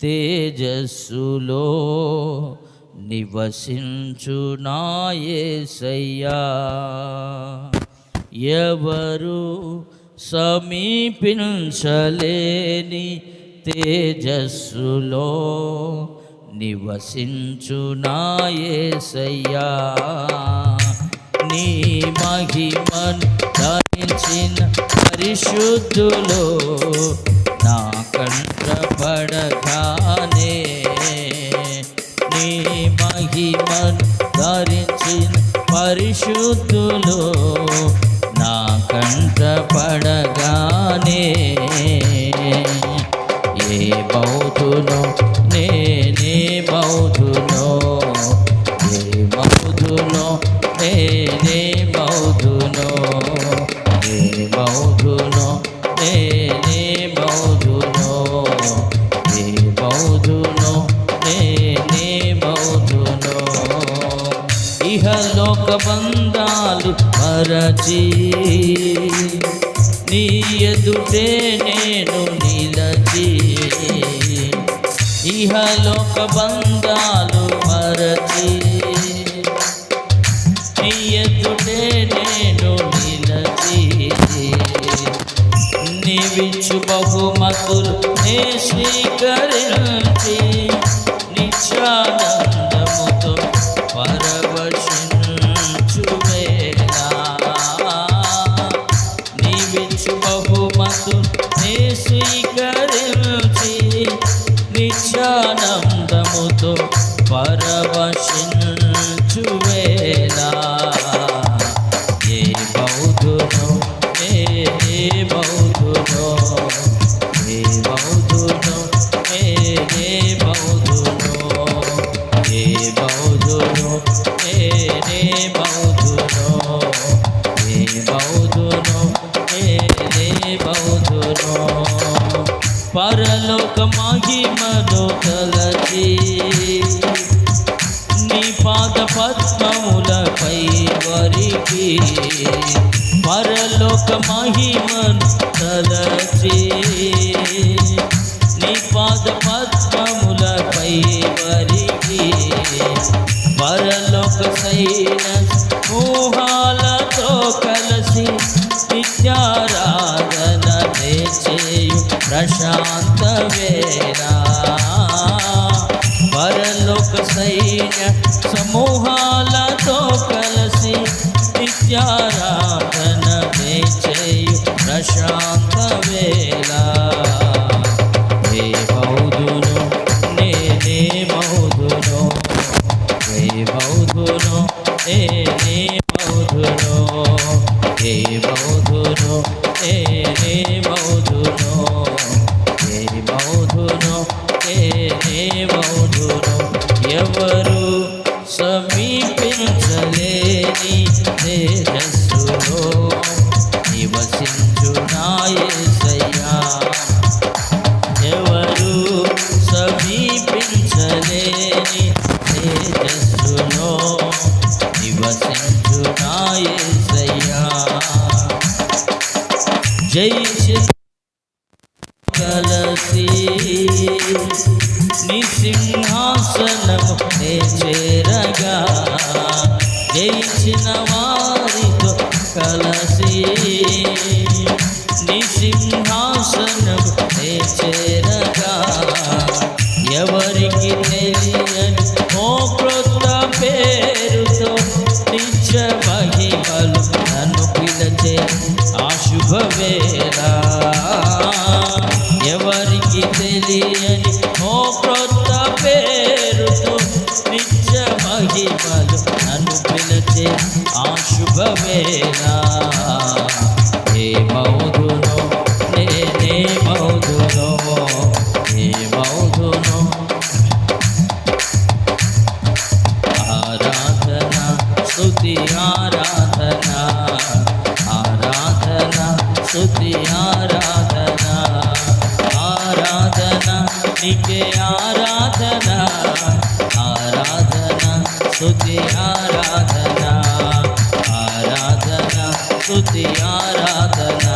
తేజస్సులో నివసించు నాయసయ్యా ఎవరు సమీపించలేని తేజస్సులో నివసించు నాయసయ్యా నీ మహిమను ధరించిన పరిశుద్ధులో నా కంఠపడగానే నీ మహిమను ధరించిన పరిశుద్ధులు నా కంఠపడగానే ఏ బౌద్ధునో నేనే బౌద్ధునో ఏ బౌద్ధునో నే బౌద్ధునో ఇహలోక బంధాలు మరచి నీ ఎదుటే నేను నిలచి. ఇహలోక బంధాలు మరచి నీ ఎదుటే నేను నిలచి. నీవిచ్చు బహుమతులు నే స్వీకరించి. స్వీకరించి నిత్యానందముతో పరవశించువేళ. ఏ బౌద్ధును ఏ బౌద్ధునో ఏ బౌద్ధును ఏ బౌద్ధునో ఏ బౌద్ధును ఏ బౌద్ధునో ఏ బౌద్ధునో ఏ బౌద్ధునో పరలోక మహిమను కలచి నీ పాద పద్మములపై వరికి పరలోక మహిమను తలచి నీ పాద పద్మములపై వరికి పరలోక సైన మోహాలతో కలిసి शांत वेरा। परलोक सैन्य समूहा ఏమవుదును ఎవరు సమీపించలేని తేజస్సులో నివసించునాయసయ్యా ఎవరు సమీపించలేని తేజస్సులో నివసించునాయసయ్యా జై కలసి నీ సింహాసనము నే చేరగా జయించిన వారితో కలసి నీ సింహాసనము నే చేరగా ఎవరికి తెలియని ఓ క్రొత్త పేరుతో నిత్య మహిమలు నన్ను పిలచే ఆ శుభవేళ. ఆ ఏ మౌదునో నేనే మౌదునో ఏ మౌదునో. ఆరాధన స్తుతి ఆరాధన. ఆరాధన స్తుతి ఆరాధన. ఆరాధన నీకే ఆరాధన. ఆరాధన స్తుతి ఆరాధన. స్థుతి ఆరాధన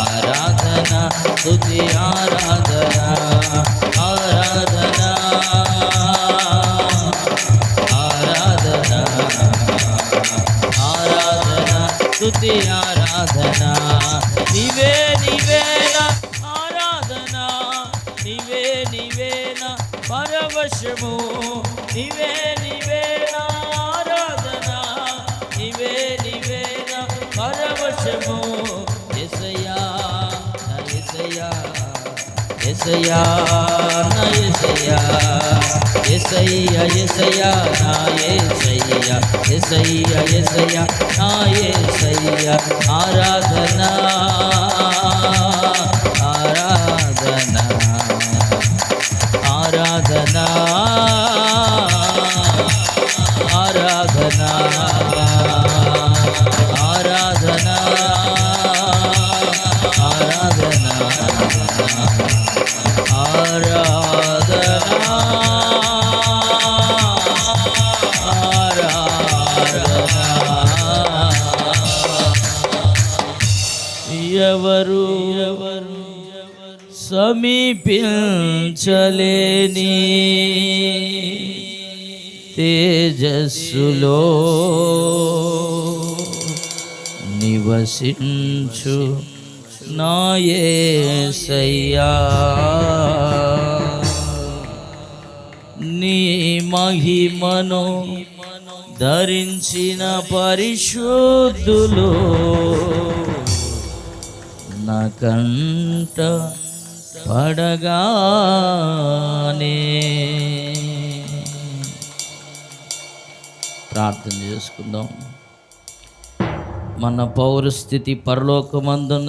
ఆరాధన స్థుతి ఆరాధన ఆరాధన ఆరాధన ఆరాధన స్థుతి ఆరాధన నివే నివేన ఆరాధన నివే నివేన పరవశము నివే ఎసయా నా ఎసయా ఎసయ్య ఎసయ్య నా ఎసయ్య ఎసయ్య ఎసయ్య నా ఎసయ్య ఆరాధన ఆరాధన ఆరాధన ఆరాధన. సమీపించలేని తేజస్సులో నివసించు నాయసయ్యా నీ మహిమను ధరించిన పరిశుద్ధులు నా కంట పడగానే ప్రార్థన చేసుకుందాం. మన పౌరస్థితి పరలోకమందున్న